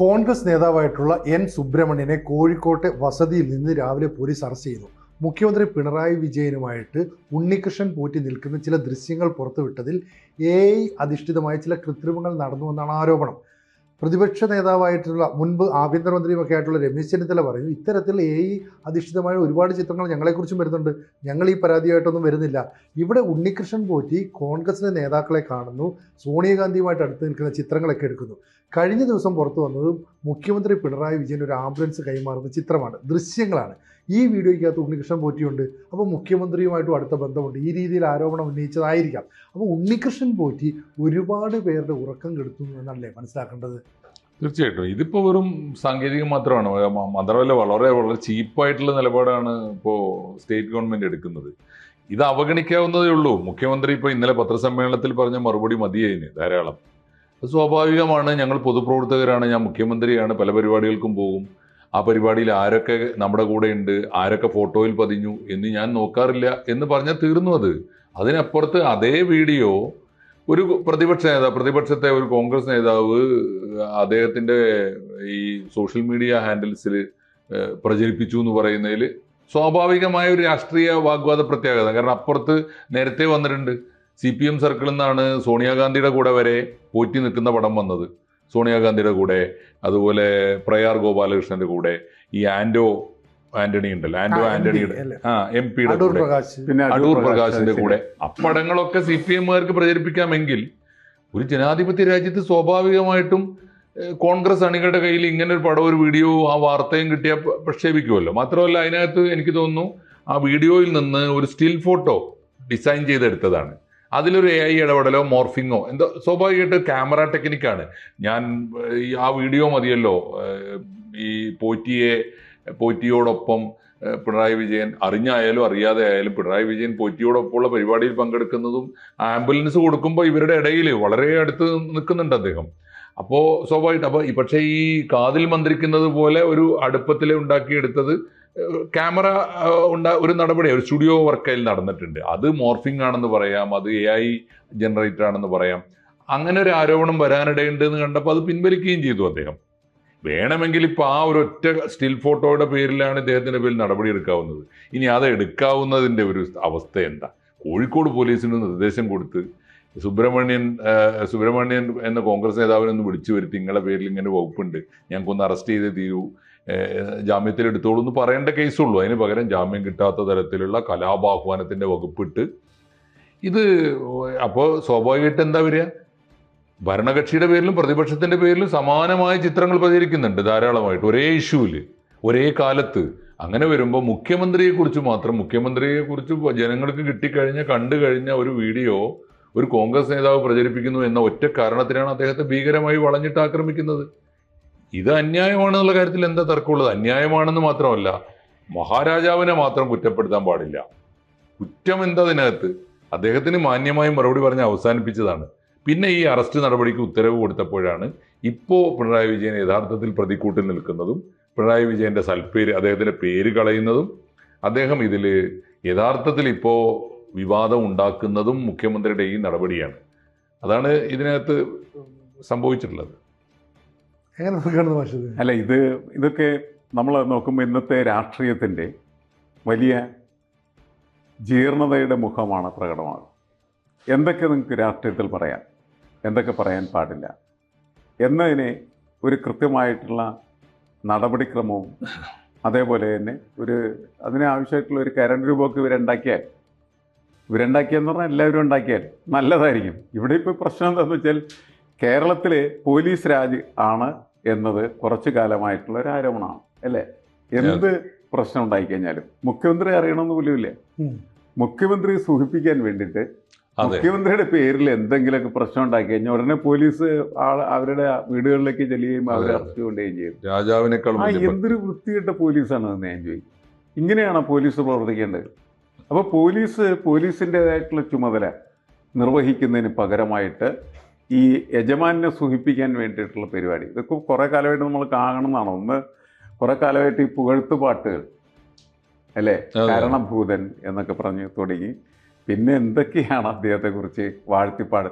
Congress നേതാവായിട്ടുള്ള N സുബ്രഹ്മണ്യനെ കോഴിക്കോട്ടെ വസതിയിൽ നിന്ന് രാവിലെ പോലീസ് അറസ്റ്റ് ചെയ്തു. മുഖ്യമന്ത്രി പിണറായി വിജയനുമായിട്ട് ഉണ്ണികൃഷ്ണൻ പോറ്റി നിൽക്കുന്ന ചില ദൃശ്യങ്ങൾ പുറത്തുവിട്ടതിൽ എ ഐ അധിഷ്ഠിതമായ ചില കൃത്രിമങ്ങൾ നടന്നുവെന്നാണ് ആരോപണം. പ്രതിപക്ഷ നേതാവായിട്ടുള്ള മുൻപ് ആഭ്യന്തരമന്ത്രിയുമൊക്കെ ആയിട്ടുള്ള രമേശ് ചെന്നിത്തല പറയുന്നു ഇത്തരത്തിൽ എ ഐ അധിഷ്ഠിതമായ ഒരുപാട് ചിത്രങ്ങൾ ഞങ്ങളെക്കുറിച്ചും വരുന്നുണ്ട്. ഞങ്ങൾ ഈ പരാതിയായിട്ടൊന്നും വരുന്നില്ല. ഇവിടെ ഉണ്ണികൃഷ്ണൻ പോറ്റി കോൺഗ്രസിലെ നേതാക്കളെ കാണുന്നു സോണിയാഗാന്ധിയുമായിട്ട് അടുത്ത് നിൽക്കുന്ന ചിത്രങ്ങളൊക്കെ എടുക്കുന്നു. കഴിഞ്ഞ ദിവസം പുറത്തു വന്നത് മുഖ്യമന്ത്രി പിണറായി വിജയൻ ഒരു ആംബുലൻസ് കൈമാറുന്ന ചിത്രമാണ്. ദൃശ്യങ്ങളാണ്. ഈ വീഡിയോയ്ക്കകത്ത് ഉണ്ണികൃഷ്ണൻ പോറ്റിയുണ്ട്. അപ്പോൾ മുഖ്യമന്ത്രിയുമായിട്ടും അടുത്ത ബന്ധമുണ്ട്. ഈ രീതിയിൽ ആരോപണം ഉന്നയിച്ചതായിരിക്കാം. അപ്പോൾ ഉണ്ണികൃഷ്ണൻ പോറ്റി ഒരുപാട് പേരുടെ ഉറക്കം കെടുത്തുന്നു എന്നല്ലേ മനസ്സിലാക്കേണ്ടത്? തീർച്ചയായിട്ടും. ഇതിപ്പോൾ വെറും സാങ്കേതികം മാത്രമാണ്. മാത്രമല്ല വളരെ വളരെ ചീപ്പായിട്ടുള്ള നിലപാടാണ് ഇപ്പോൾ സ്റ്റേറ്റ് ഗവൺമെന്റ് എടുക്കുന്നത്. ഇത് അവഗണിക്കാവുന്നതേ ഉള്ളൂ. മുഖ്യമന്ത്രി ഇപ്പോൾ ഇന്നലെ പത്രസമ്മേളനത്തിൽ പറഞ്ഞ മറുപടി മതിയായിന് ധാരാളം. സ്വാഭാവികമാണ് ഞങ്ങൾ പൊതുപ്രവർത്തകരാണ് ഞാൻ മുഖ്യമന്ത്രിയാണ് പല പരിപാടികൾക്കും പോകും. ആ പരിപാടിയിൽ ആരൊക്കെ നമ്മുടെ കൂടെ ഉണ്ട് ആരൊക്കെ ഫോട്ടോയിൽ പതിഞ്ഞു എന്ന് ഞാൻ നോക്കാറില്ല എന്ന് പറഞ്ഞാൽ തീർന്നു അത്. അതിനപ്പുറത്ത് അതേ വീഡിയോ ഒരു പ്രതിപക്ഷ നേതാവ് പ്രതിപക്ഷത്തെ ഒരു കോൺഗ്രസ് നേതാവ് അദ്ദേഹത്തിന്റെ ഈ സോഷ്യൽ മീഡിയ ഹാൻഡിൽസിൽ പ്രചരിപ്പിച്ചു എന്ന് പറയുന്നതിൽ സ്വാഭാവികമായ ഒരു രാഷ്ട്രീയ വാഗ്വാദ പ്രത്യാഘാതം. കാരണം അപ്പുറത്ത് നേരത്തെ വന്നിട്ടുണ്ട് സി പി എം സർക്കിളിൽ നിന്നാണ് സോണിയാഗാന്ധിയുടെ കൂടെ വരെ പോറ്റി നിൽക്കുന്ന പടം വന്നത്. സോണിയാഗാന്ധിയുടെ കൂടെ അതുപോലെ പ്രയാർ ഗോപാലകൃഷ്ണന്റെ കൂടെ ഈ ആൻഡോ ആന്റണി ഉണ്ടല്ലോ ആൻഡോ ആന്റണിയുടെ ആ എം പിയുടെ അടൂർ കൂടെ. പ്രകാശ്. പിന്നെ അടൂർ പ്രകാശിന്റെ കൂടെ. അപ്പടങ്ങളൊക്കെ സി പി എമ്മുകാർക്ക് പ്രചരിപ്പിക്കാമെങ്കിൽ ഒരു ജനാധിപത്യ രാജ്യത്ത് സ്വാഭാവികമായിട്ടും കോൺഗ്രസ് അണികളുടെ കയ്യിൽ ഇങ്ങനെ ഒരു പടം ഒരു വീഡിയോ ആ വാർത്തയും കിട്ടിയാൽ പ്രക്ഷേപിക്കുമല്ലോ മാത്രമല്ല അതിനകത്ത് എനിക്ക് തോന്നുന്നു ആ വീഡിയോയിൽ നിന്ന് ഒരു സ്റ്റിൽ ഫോട്ടോ ഡിസൈൻ ചെയ്തെടുത്തതാണ്. അതിലൊരു എ ഐ ഇടപെടലോ മോർഫിങ്ങോ എന്തോ സ്വാഭാവികമായിട്ട് ക്യാമറ ടെക്നിക്കാണ് ഞാൻ ആ വീഡിയോ മതിയല്ലോ ഈ പോറ്റിയെ പോറ്റിയോടൊപ്പം പിണറായി വിജയൻ അറിഞ്ഞായാലും അറിയാതെ ആയാലും പിണറായി വിജയൻ പോറ്റിയോടൊപ്പമുള്ള പരിപാടിയിൽ പങ്കെടുക്കുന്നതും ആംബുലൻസ് കൊടുക്കുമ്പോൾ ഇവരുടെ ഇടയിൽ വളരെ അടുത്ത് നിൽക്കുന്നുണ്ട് അദ്ദേഹം. അപ്പോൾ സ്വാഭാവികമായിട്ട് അപ്പോൾ പക്ഷേ ഈ കാതിൽ മന്ത്രിക്കുന്നത് പോലെ ഒരു അടുപ്പത്തിൽ ഉണ്ടാക്കിയെടുത്തത് ക്യാമറ ഉണ്ട ഒരു നടപടി ഒരു സ്റ്റുഡിയോ വർക്കയിൽ നടന്നിട്ടുണ്ട്. അത് മോർഫിംഗ് ആണെന്ന് പറയാം അത് എ ഐ ജനറേറ്റർ ആണെന്ന് പറയാം. അങ്ങനെ ഒരു ആരോപണം വരാനിടയുണ്ട് എന്ന് കണ്ടപ്പോൾ അത് പിൻവലിക്കുകയും ചെയ്തു അദ്ദേഹം. വേണമെങ്കിൽ ഇപ്പൊ ആ ഒരു ഒറ്റ സ്റ്റിൽ ഫോട്ടോയുടെ പേരിലാണ് ഇദ്ദേഹത്തിന്റെ പേരിൽ നടപടി എടുക്കാവുന്നത്. ഇനി അത് എടുക്കാവുന്നതിന്റെ ഒരു അവസ്ഥ എന്താ? കോഴിക്കോട് പോലീസിന് നിർദ്ദേശം കൊടുത്ത് സുബ്രഹ്മണ്യൻ സുബ്രഹ്മണ്യൻ എന്ന കോൺഗ്രസ് നേതാവിനൊന്ന് വിളിച്ചു വരുത്തി നിങ്ങളുടെ പേരിൽ ഇങ്ങനെ വകുപ്പുണ്ട്. ഞങ്ങൾക്കൊന്ന് അറസ്റ്റ് ചെയ്തേ തീരൂ. ജാമ്യത്തിൽ എടുത്തോളൂ എന്ന് പറയേണ്ട കേസുള്ളൂ. അതിന് പകരം ജാമ്യം കിട്ടാത്ത തരത്തിലുള്ള കലാപാഹ്വാനത്തിന്റെ വകുപ്പിട്ട് ഇത് അപ്പോൾ സ്വാഭാവികമായിട്ട് എന്താ വരിക? ഭരണകക്ഷിയുടെ പേരിലും പ്രതിപക്ഷത്തിന്റെ പേരിലും സമാനമായ ചിത്രങ്ങൾ പ്രചരിക്കുന്നുണ്ട് ധാരാളമായിട്ട്. ഒരേ ഇഷ്യൂവിൽ ഒരേ കാലത്ത്. അങ്ങനെ വരുമ്പോൾ മുഖ്യമന്ത്രിയെക്കുറിച്ച് മാത്രം മുഖ്യമന്ത്രിയെക്കുറിച്ച് ജനങ്ങൾക്ക് കിട്ടിക്കഴിഞ്ഞ കണ്ടു കഴിഞ്ഞ ഒരു വീഡിയോ ഒരു കോൺഗ്രസ് നേതാവ് പ്രചരിപ്പിക്കുന്നു എന്ന ഒറ്റ കാരണത്തിനാണ് അദ്ദേഹത്തെ ഭീകരമായി വളഞ്ഞിട്ട് ആക്രമിക്കുന്നത്. ഇത് അന്യായമാണെന്നുള്ള കാര്യത്തിൽ എന്താ തർക്കമുള്ളത്? അന്യായമാണെന്ന് മാത്രമല്ല മഹാരാജാവിനെ മാത്രം കുറ്റപ്പെടുത്താൻ പാടില്ല. കുറ്റം എന്താ അതിനകത്ത്? അദ്ദേഹത്തിന് മാന്യമായി മറുപടി പറഞ്ഞ് അവസാനിപ്പിച്ചതാണ്. പിന്നെ ഈ അറസ്റ്റ് നടപടിക്ക് ഉത്തരവ് കൊടുത്തപ്പോഴാണ് ഇപ്പോൾ പിണറായി വിജയൻ യഥാർത്ഥത്തിൽ പ്രതിക്കൂട്ടിൽ നിൽക്കുന്നതും പിണറായി വിജയന്റെ സൽപ്പേര് അദ്ദേഹത്തിന്റെ പേര് കളയുന്നതും അദ്ദേഹം ഇതിൽ യഥാർത്ഥത്തിൽ ഇപ്പോൾ വിവാദം ഉണ്ടാക്കുന്നതും മുഖ്യമന്ത്രിയുടെ ഈ നടപടിയാണ്. അതാണ് ഇതിനകത്ത് സംഭവിച്ചിട്ടുള്ളത്. എങ്ങനെ നോക്കുകയാണ് മാഷത്? അല്ല ഇത് ഇതൊക്കെ നമ്മൾ നോക്കുമ്പോൾ ഇന്നത്തെ രാഷ്ട്രീയത്തിന്റെ വലിയ ജീർണതയുടെ മുഖമാണ് പ്രകടമാകുന്നത്. എന്തൊക്കെ നിങ്ങൾക്ക് രാഷ്ട്രീയത്തിൽ പറയാം എന്തൊക്കെ പറയാൻ പാടില്ല എന്നതിനെ ഒരു കൃത്യമായിട്ടുള്ള നടപടിക്രമവും അതേപോലെ തന്നെ ഒരു അതിന് ആവശ്യമായിട്ടുള്ള ഒരു കരണ്ട് രൂപമൊക്കെ ഇവരുണ്ടാക്കിയാൽ ഇവരുണ്ടാക്കിയെന്ന് പറഞ്ഞാൽ എല്ലാവരും ഉണ്ടാക്കിയാൽ നല്ലതായിരിക്കും. ഇവിടെ ഇപ്പോൾ പ്രശ്നം എന്താണെന്ന് വെച്ചാൽ കേരളത്തിൽ പോലീസ് രാജ് ആണ് എന്നത് കുറച്ചു കാലമായിട്ടുള്ള ഒരു ആരോപണമാണ് അല്ലേ? എന്ത് പ്രശ്നം ഉണ്ടായിക്കഴിഞ്ഞാലും മുഖ്യമന്ത്രി അറിയണമെന്ന് പോലുമില്ല. മുഖ്യമന്ത്രി സൂഹിപ്പിക്കാൻ വേണ്ടിയിട്ട് മുഖ്യമന്ത്രിയുടെ പേരിൽ എന്തെങ്കിലുമൊക്കെ പ്രശ്നം ഉണ്ടാക്കി കഴിഞ്ഞാൽ ഉടനെ പോലീസ് ആൾ അവരുടെ വീടുകളിലേക്ക് ചെല്ലുകയും അവരെ. അറസ്റ്റ് കൊണ്ടുകയും ചെയ്യും. രാജാവിനേക്കാളും എന്തൊരു വൃത്തികെട്ട പോലീസാണ് എന്ന് ഞാൻ ചോദിക്കും. ഇങ്ങനെയാണോ പോലീസ് പ്രവർത്തിക്കേണ്ടത്? അപ്പോൾ പോലീസ് പോലീസിന്റെതായിട്ടുള്ള ചുമതല നിർവഹിക്കുന്നതിന് പകരമായിട്ട് ഈ യജമാനെ സുഖിപ്പിക്കാൻ വേണ്ടിയിട്ടുള്ള പരിപാടി. ഇതൊക്കെ കുറേ കാലമായിട്ട് നമ്മൾ കാണുന്നതാണ്. ഒന്ന് കുറേ കാലമായിട്ട് ഈ പുകഴ്ത്തു പാട്ടുകൾ അല്ലേ. കാരണഭൂതൻ എന്നൊക്കെ പറഞ്ഞ് തുടങ്ങി. പിന്നെ എന്തൊക്കെയാണ് അദ്ദേഹത്തെക്കുറിച്ച് വാഴ്ത്തിപ്പാട്?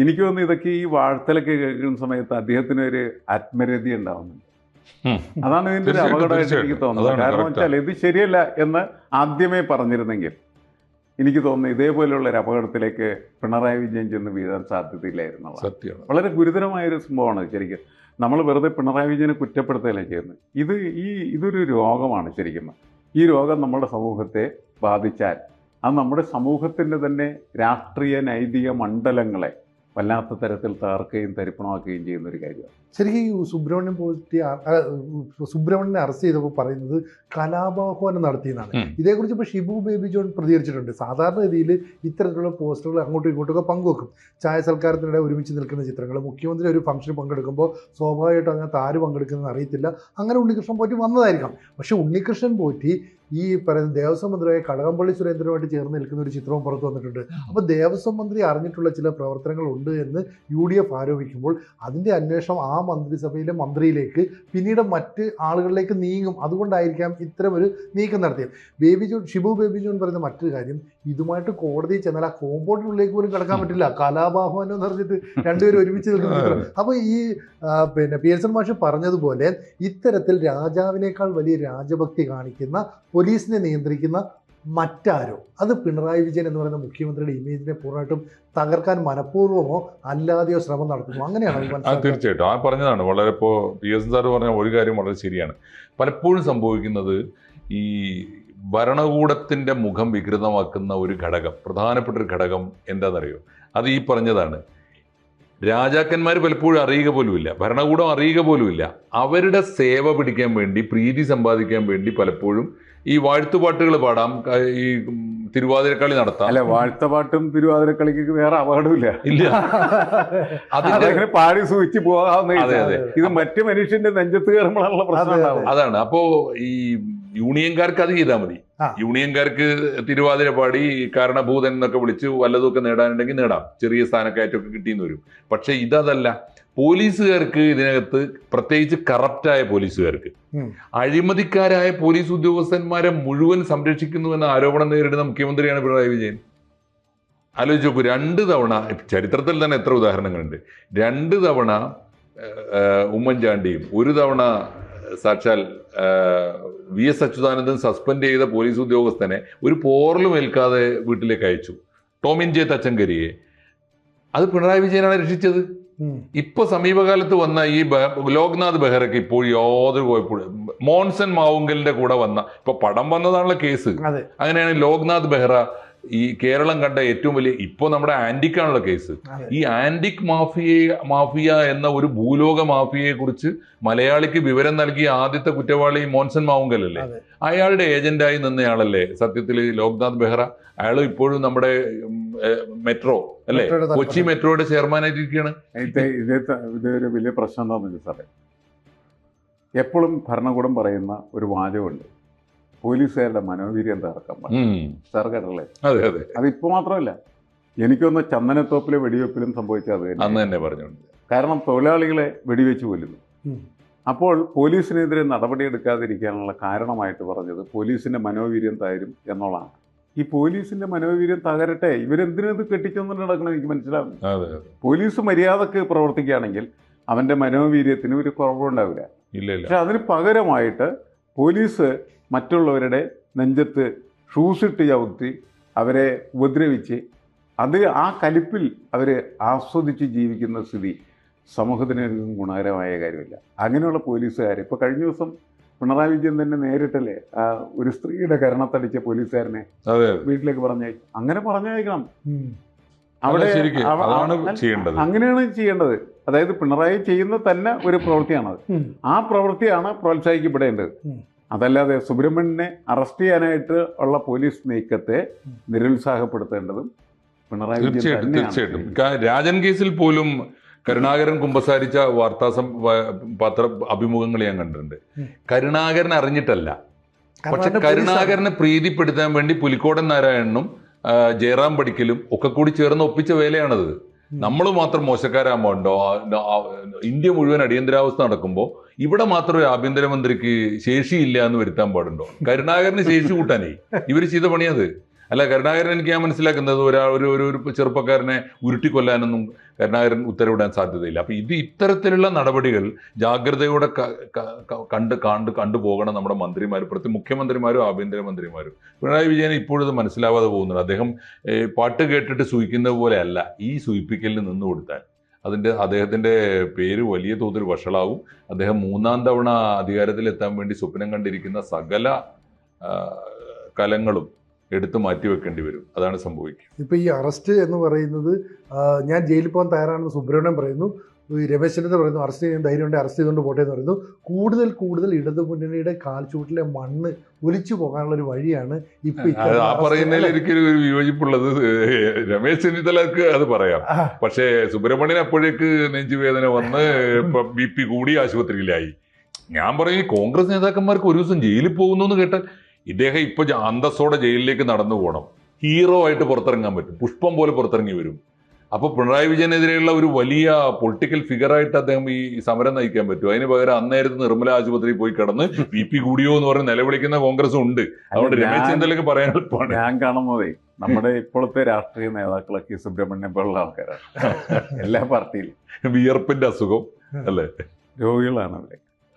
എനിക്ക് തോന്നുന്നു ഇതൊക്കെ ഈ വാഴ്ത്തലൊക്കെ കേൾക്കുന്ന സമയത്ത് അദ്ദേഹത്തിന് ഒരു ആത്മരതി ഉണ്ടാവുന്നുണ്ട് അതാണ് ഇതിന്റെ ഒരു അപകടമായിട്ട് എനിക്ക് തോന്നുന്നത്. കാരണം വെച്ചാൽ ഇത് ശരിയല്ല എന്ന് ആദ്യമേ പറഞ്ഞിരുന്നെങ്കിൽ എനിക്ക് തോന്നുന്നു ഇതേപോലെയുള്ള ഒരു അപകടത്തിലേക്ക് പിണറായി വിജയൻ ചെന്ന് വീഴാൻ സാധ്യതയില്ലായിരുന്നു സത്യമാണ്. വളരെ ഗുരുതരമായ ഒരു സംഭവമാണ് ശരിക്കും. നമ്മൾ വെറുതെ പിണറായി വിജയനെ കുറ്റപ്പെടുത്തുകയല്ല ചെയ്യുന്നത്? ഇത് ഈ ഇതൊരു രോഗമാണ് ശരിക്കും. ഈ രോഗം നമ്മുടെ സമൂഹത്തെ ബാധിച്ചാൽ അത് നമ്മുടെ സമൂഹത്തിന്റെ തന്നെ രാഷ്ട്രീയ നൈതിക മണ്ഡലങ്ങളെ വല്ലാത്ത തരത്തിൽ തകർക്കുകയും തരിപ്പണമാക്കുകയും ചെയ്യുന്ന ഒരു കാര്യമാണ്. ശരിക്കും ഈ സുബ്രഹ്മണ്യം പോറ്റി സുബ്രഹ്മണ്യനെ അറസ്റ്റ് ചെയ്തപ്പോൾ പറയുന്നത് കലാപാഹ്വാനം നടത്തിയെന്നാണ്. ഇതേക്കുറിച്ച് ഇപ്പോൾ ഷിബു ബേബി ജോൺ പ്രതികരിച്ചിട്ടുണ്ട്. സാധാരണ രീതിയിൽ ഇത്തരത്തിലുള്ള പോസ്റ്ററുകൾ അങ്ങോട്ടും ഇങ്ങോട്ടും ഒക്കെ പങ്കുവെക്കും. ചായ സൽക്കാരത്തിനിടെ ഒരുമിച്ച് നിൽക്കുന്ന ചിത്രങ്ങൾ. മുഖ്യമന്ത്രി ഒരു ഫംഗ്ഷന് പങ്കെടുക്കുമ്പോൾ സ്വാഭാവികമായിട്ടും അതിനകത്ത് ആര് പങ്കെടുക്കുന്നത് അറിയത്തില്ല. അങ്ങനെ ഉണ്ണികൃഷ്ണൻ പോറ്റി വന്നതായിരിക്കാം. പക്ഷേ ഉണ്ണികൃഷ്ണൻ പോറ്റി ഈ പറയുന്ന ദേവസ്വം മന്ത്രിയായ കടകംപള്ളി സുരേന്ദ്രനുമായിട്ട് ചേർന്ന് നിൽക്കുന്ന ഒരു ചിത്രവും പുറത്തു വന്നിട്ടുണ്ട്. അപ്പോൾ ദേവസ്വം മന്ത്രി അറിഞ്ഞിട്ടുള്ള ചില പ്രവർത്തനങ്ങളുണ്ട് എന്ന് യു ഡി എഫ് ആരോപിക്കുമ്പോൾ അതിന്റെ അന്വേഷണം ആ മന്ത്രിസഭയിലെ മന്ത്രിയിലേക്ക് പിന്നീട് മറ്റ് ആളുകളിലേക്ക് നീങ്ങും. അതുകൊണ്ടായിരിക്കാം ഇത്തരം ഒരു നീക്കം നടത്തിയത്. ബേബി ജോൺ ഷിബു ബേബി ജോൺ പറയുന്ന മറ്റൊരു കാര്യം ഇതുമായിട്ട് കോടതിയിൽ ചെന്നാൽ ആ കോമ്പൗണ്ടിനുള്ളിലേക്ക് പോലും കിടക്കാൻ പറ്റില്ല. കലാഭാവനം എന്ന് പറഞ്ഞിട്ട് രണ്ടുപേരും ഒരുമിച്ച് നിൽക്കുന്നു അപ്പോൾ ഈ ആ, പിന്നെ പിയർസൺ മാഷ് പറഞ്ഞതുപോലെ ഇത്തരത്തിൽ രാജാവിനേക്കാൾ വലിയ രാജഭക്തി കാണിക്കുന്ന പോലീസിനെ നിയന്ത്രിക്കുന്ന മറ്റാരോ? അത് പിണറായി വിജയൻ എന്ന് പറയുന്ന മുഖ്യമന്ത്രിയുടെ ഇമേജിനെ പൂർണമായിട്ടും തകർക്കാൻ മനഃപൂർവമോ അല്ലാതെയോ ശ്രമം നടത്തുന്നു അങ്ങനെയാണ്? തീർച്ചയായിട്ടും. ആ പറഞ്ഞതാണ്. വളരെ ഇപ്പോൾ പി എസ് സാർ പറഞ്ഞ ഒരു കാര്യം വളരെ ശരിയാണ്. പലപ്പോഴും സംഭവിക്കുന്നത് ഈ ഭരണകൂടത്തിന്റെ മുഖം വികൃതമാക്കുന്ന ഒരു ഘടകം പ്രധാനപ്പെട്ട ഒരു ഘടകം എന്താണെന്നറിയോ? അത് ഈ പറഞ്ഞതാണ്. രാജാക്കന്മാർ പലപ്പോഴും അറിയുക പോലുമില്ല. ഭരണകൂടം അറിയുക പോലുമില്ല. അവരുടെ സേവ പിടിക്കാൻ വേണ്ടി പ്രീതി സമ്പാദിക്കാൻ വേണ്ടി പലപ്പോഴും ഈ വാഴ്ത്തുപാട്ടുകൾ പാടാം ഈ തിരുവാതിരക്കളി നടത്താം. അല്ല വാഴ്ത്തപാട്ടും തിരുവാതിരക്കളിക്ക് വേറെ അപകടമില്ല ഇല്ല. അതിനെ അതങ്ങനെ പാടി സൂചിച്ച് പോകാവുന്ന അതെ, അതെ. ഇത് മറ്റു മനുഷ്യന്റെ നെഞ്ചത്ത് കയറുമ്പോഴാണുള്ള പ്രശ്നം അതാണ്. അപ്പോ ഈ യൂണിയൻകാർക്ക് അത് ചെയ്താൽ മതി. യൂണിയൻകാർക്ക് തിരുവാതിര പാടി കാരണഭൂതൻ എന്നൊക്കെ വിളിച്ച് വല്ലതൊക്കെ നേടാനുണ്ടെങ്കിൽ നേടാം. ചെറിയ സ്ഥാനക്കയറ്റമൊക്കെ കിട്ടിയെന്ന് വരും. പക്ഷെ ഇതതല്ല. പോലീസുകാർക്ക് ഇതിനകത്ത് പ്രത്യേകിച്ച് കറപ്റ്റായ പോലീസുകാർക്ക്. അഴിമതിക്കാരായ പോലീസ് ഉദ്യോഗസ്ഥന്മാരെ മുഴുവൻ സംരക്ഷിക്കുന്നു എന്ന ആരോപണം നേരിടുന്ന മുഖ്യമന്ത്രിയാണ് പിണറായി വിജയൻ. ആലോചിച്ച് നോക്കൂ രണ്ട് തവണ ചരിത്രത്തിൽ തന്നെ എത്ര ഉദാഹരണങ്ങളുണ്ട്. രണ്ട് തവണ ഉമ്മൻചാണ്ടിയും ഒരു തവണ സാക്ഷാൽ വി എസ് അച്യുതാനന്ദൻ സസ്പെൻഡ് ചെയ്ത പോലീസ് ഉദ്യോഗസ്ഥനെ ഒരു പോറലും ഏൽക്കാതെ വീട്ടിലേക്ക് അയച്ചു. ടോമിൻ ജെ തച്ചങ്കരിയെ. അത് പിണറായി വിജയനാണ് രക്ഷിച്ചത്. ഇപ്പൊ സമീപകാലത്ത് വന്ന ഈ ലോക്നാഥ് ബെഹ്റയ്ക്ക് ഇപ്പോൾ യാതൊരു കുഴപ്പമില്ല. മോൺസൺ മാവുങ്കലിന്റെ കൂടെ വന്ന ഇപ്പൊ പടം വന്നതാണല്ലോ കേസ്. അങ്ങനെയാണ് ലോക്നാഥ് ബെഹ്റ ഈ കേരളം കണ്ട ഏറ്റവും വലിയ ഇപ്പൊ നമ്മുടെ ആന്റിക്കാണുള്ള കേസ്. ഈ ആന്റിക് മാഫിയ മാഫിയ എന്ന ഒരു ഭൂലോക മാഫിയയെ കുറിച്ച് മലയാളിക്ക് വിവരം നൽകിയ ആദ്യത്തെ കുറ്റവാളി മോൻസൺ മാവുങ്കൽ അല്ലേ അയാളുടെ ഏജന്റായി നിന്നയാളല്ലേ സത്യത്തിൽ ലോക്നാഥ് ബെഹ്റ? അയാൾ ഇപ്പോഴും നമ്മുടെ മെട്രോ അല്ലേ? കൊച്ചി മെട്രോയുടെ ചെയർമാനായിട്ടിരിക്കുകയാണ് ഇത് ഇത് ഇതൊരു വലിയ പ്രശ്നം എന്താണെന്ന് വെച്ചാൽ സാറേ എപ്പോഴും ഭരണകൂടം പറയുന്ന ഒരു വാചകമുണ്ട്. പോലീസുകാരുടെ മനോവീര്യം തകർക്കാൻ. സാർ കേട്ടല്ലേ അതെ അതെ. അതിപ്പോ മാത്രമല്ല എനിക്കൊന്ന് ചന്ദനത്തോപ്പിലെ വെടിവെപ്പിലും സംഭവിച്ച അത് അന്ന് തന്നെ പറഞ്ഞുണ്ട് പറഞ്ഞുകൊണ്ട്. കാരണം തൊഴിലാളികളെ വെടിവെച്ച് കൊല്ലുന്നു. അപ്പോൾ പോലീസിനെതിരെ നടപടിയെടുക്കാതിരിക്കാനുള്ള കാരണമായിട്ട് പറഞ്ഞത് പോലീസിന്റെ മനോവീര്യം തകരും എന്നുള്ളതാണ്. ഈ പോലീസിന്റെ മനോവീര്യം തകരട്ടെ ഇവരെന്തിനത് കെട്ടിച്ചൊന്നും നടക്കണം എനിക്ക് മനസ്സിലാവും പോലീസ് മര്യാദയ്ക്ക് പ്രവർത്തിക്കുകയാണെങ്കിൽ അവന്റെ മനോവീര്യത്തിന് ഒരു കുറവുണ്ടാവില്ല. പക്ഷെ അതിന് പകരമായിട്ട് പോലീസ് മറ്റുള്ളവരുടെ നെഞ്ചത്ത് ഷൂസിട്ട് ചവിട്ടി അവരെ ഉപദ്രവിച്ച് അത് ആ കലിപ്പിൽ അവർ ആസ്വദിച്ച് ജീവിക്കുന്ന സ്ഥിതി സമൂഹത്തിന് ഒരു ഗുണകരമായ കാര്യമില്ല. അങ്ങനെയുള്ള പോലീസുകാർ ഇപ്പോൾ കഴിഞ്ഞ ദിവസം പിണറായി വിജയൻ തന്നെ നേരിട്ടല്ലേ? ആ ഒരു സ്ത്രീയുടെ കരണത്തടിച്ച പോലീസുകാരനെ വീട്ടിലേക്ക് പറഞ്ഞയച്ചു അങ്ങനെ പറഞ്ഞയക്കണം. അവിടെ ശരിക്കും അതാണ് ചെയ്യേണ്ടത്. അങ്ങനെയാണ് ചെയ്യേണ്ടത്. അതായത് പിണറായി ചെയ്യുന്ന തന്നെ ഒരു പ്രവൃത്തിയാണത്. ആ പ്രവൃത്തിയാണ് പ്രോത്സാഹിക്കപ്പെടേണ്ടത്. അതല്ലാതെ സുബ്രഹ്മണ്യനെ അറസ്റ്റ് ചെയ്യാനായിട്ട് ഉള്ള പോലീസ് നീക്കത്തെ. നിരുത്സാഹപ്പെടുത്തേണ്ടതും പിണറായി തീർച്ചയായിട്ടും തീർച്ചയായിട്ടും. രാജൻ കേസിൽ പോലും കരുണാകരൻ കുമ്പസാരിച്ച വാർത്താ പത്ര അഭിമുഖങ്ങൾ ഞാൻ കണ്ടിട്ടുണ്ട്. കരുണാകരൻ അറിഞ്ഞിട്ടല്ല. പക്ഷെ കരുണാകരനെ പ്രീതിപ്പെടുത്താൻ വേണ്ടി പുലിക്കോടൻ നാരായണനും ജയറാം പടിക്കലും ഒക്കെ കൂടി ചേർന്ന് ഒപ്പിച്ച വേലയാണത്. നമ്മൾ മാത്രം മോശക്കാരാകുമ്പോണ്ടോ ഇന്ത്യ മുഴുവൻ അടിയന്തരാവസ്ഥ നടക്കുമ്പോൾ ഇവിടെ മാത്രം ഒരു ആഭ്യന്തരമന്ത്രിക്ക് ശേഷിയില്ല എന്ന് വരുത്താൻ പാടുണ്ടോ? കരുണാകരന് ശേഷി കൂട്ടാനേ. ഇവർ ചെയ്ത പണിയത് അല്ല കരുണാകരൻ എനിക്ക് ഞാൻ മനസ്സിലാക്കുന്നത് ഒരാൾ ഒരു ഒരു ചെറുപ്പക്കാരനെ ഉരുട്ടിക്കൊല്ലാനൊന്നും കരുണാകരൻ ഉത്തരവിടാൻ സാധ്യതയില്ല. അപ്പം ഇത് ഇത്തരത്തിലുള്ള നടപടികൾ ജാഗ്രതയോടെ കണ്ട് കണ്ട് കണ്ടുപോകണം നമ്മുടെ മന്ത്രിമാർ പ്രത്യേക മുഖ്യമന്ത്രിമാരും ആഭ്യന്തരമന്ത്രിമാരും. പിണറായി വിജയൻ ഇപ്പോഴത് മനസ്സിലാവാതെ പോകുന്നുണ്ട്. അദ്ദേഹം പാട്ട് കേട്ടിട്ട് സൂയിക്കുന്നത് പോലെയല്ല. ഈ സൂയിപ്പിക്കലിൽ നിന്ന് കൊടുത്താൽ അതിന്റെ അദ്ദേഹത്തിന്റെ പേര് വലിയ തോതിൽ വഷളാവും. അദ്ദേഹം മൂന്നാം തവണ അധികാരത്തിലെത്താൻ വേണ്ടി സ്വപ്നം കണ്ടിരിക്കുന്ന സകല കലങ്ങളും എടുത്തു മാറ്റി വെക്കേണ്ടി വരും. അതാണ് സംഭവിക്കുക. ഇപ്പൊ ഈ അറസ്റ്റ് എന്ന് പറയുന്നത് ഞാൻ ജയിലിൽ പോകാൻ തയ്യാറാണെന്ന് സുബ്രഹ്മണ്യം പറയുന്നു. ഈ രമേശ് ചെന്നിത്തല പറയുന്നു അറസ്റ്റ് ചെയ്യാൻ ധൈര്യമുണ്ട് അറസ്റ്റ് ചെയ്തുകൊണ്ട് പോട്ടെ എന്ന് പറയുന്നു. കൂടുതൽ കൂടുതൽ ഇടതു മുന്നണിയുടെ കാൽച്ചൂട്ടിലെ മണ്ണ് ഒലിച്ചു പോകാനുള്ള ഒരു വഴിയാണ് ഇപ്പൊ ആ പറയുന്നതിൽ വിയോജിപ്പുള്ളത് രമേശ് ചെന്നിത്തലക്ക് അത് പറയാം. പക്ഷെ സുബ്രഹ്മണ്യൻ അപ്പോഴേക്ക് നെഞ്ചുവേദന വന്ന് ബി പി കൂടി ആശുപത്രിയിലായി. ഞാൻ പറയും ഈ കോൺഗ്രസ് നേതാക്കന്മാർക്ക് ഒരു ദിവസം ജയിലിൽ പോകുന്നു എന്ന് കേട്ടാൽ ഇദ്ദേഹം ഇപ്പൊ അന്തസ്സോടെ ജയിലിലേക്ക് നടന്നു പോകണം ഹീറോ ആയിട്ട് പുറത്തിറങ്ങാൻ പറ്റും. പുഷ്പം പോലെ പുറത്തിറങ്ങി വരും. അപ്പൊ പിണറായി വിജയനെതിരെയുള്ള ഒരു വലിയ പൊളിറ്റിക്കൽ ഫിഗറായിട്ട് അദ്ദേഹം ഈ സമരം നയിക്കാൻ പറ്റും. അതിന് പകരം അന്നേരത്ത് നിർമ്മല ആശുപത്രിയിൽ പോയി കിടന്ന് ബി പി കൂടിയോ എന്ന് പറഞ്ഞ് നിലവിളിക്കുന്ന കോൺഗ്രസ് ഉണ്ട്. അതുകൊണ്ട് രമേശ് ചെന്നിത്തലക്ക് പറയാൻ എളുപ്പമാണ്. ഞാൻ കാണുന്നതേ നമ്മുടെ ഇപ്പോഴത്തെ രാഷ്ട്രീയ നേതാക്കളൊക്കെ സുബ്രഹ്മണ്യം പോലുള്ള ആൾക്കാരാണ്. എല്ലാ പാർട്ടിയിലും. വിയർപ്പിന്റെ അസുഖം അല്ലേ? രോഗികളാണ് അവരെ.